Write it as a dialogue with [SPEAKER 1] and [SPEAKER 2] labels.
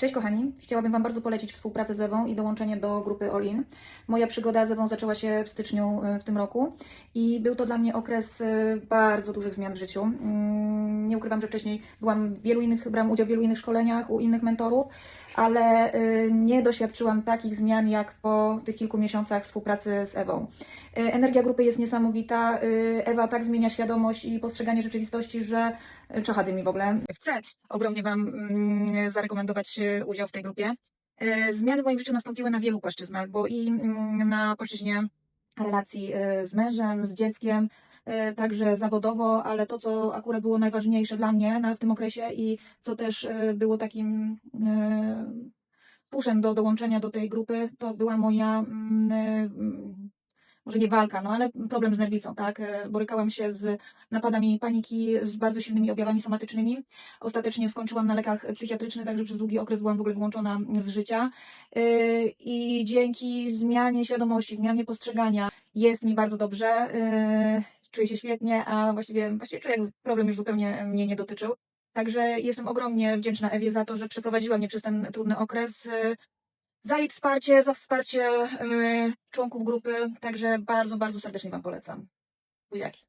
[SPEAKER 1] Cześć kochani, chciałabym Wam bardzo polecić współpracę z Ewą i dołączenie do grupy All In. Moja przygoda z Ewą zaczęła się w styczniu y, w tym roku i był to dla mnie okres y, bardzo dużych zmian w życiu. Nie ukrywam, że wcześniej byłam wielu innych, brałam udział w wielu innych szkoleniach u innych mentorów, ale y, nie doświadczyłam takich zmian jak po tych kilku miesiącach współpracy z Ewą. Y, Energia grupy jest niesamowita. y, Ewa tak zmienia świadomość i postrzeganie rzeczywistości, że czachady mi w ogóle. Chcę ogromnie Wam mm, zarekomendować udział w tej grupie. Zmiany w moim życiu nastąpiły na wielu płaszczyznach, bo i mm, na płaszczyźnie relacji z mężem, z dzieckiem, także zawodowo, ale to, co akurat było najważniejsze dla mnie na, w tym okresie i co też y, było takim y, puszem do dołączenia do tej grupy, to była moja, mm, y, może nie walka, no ale problem z nerwicą, tak? Borykałam się z napadami paniki, z bardzo silnymi objawami somatycznymi. Ostatecznie skończyłam na lekach psychiatrycznych, także przez długi okres byłam w ogóle wyłączona z życia. I dzięki zmianie świadomości, zmianie postrzegania jest mi bardzo dobrze. Czuję się świetnie, a właściwie, właściwie czuję, jakby problem już zupełnie mnie nie dotyczył. Także jestem ogromnie wdzięczna Ewie za to, że przeprowadziła mnie przez ten trudny okres. y, Za jej wsparcie, za wsparcie y, członków grupy. Także bardzo, bardzo serdecznie Wam polecam. Buziaki.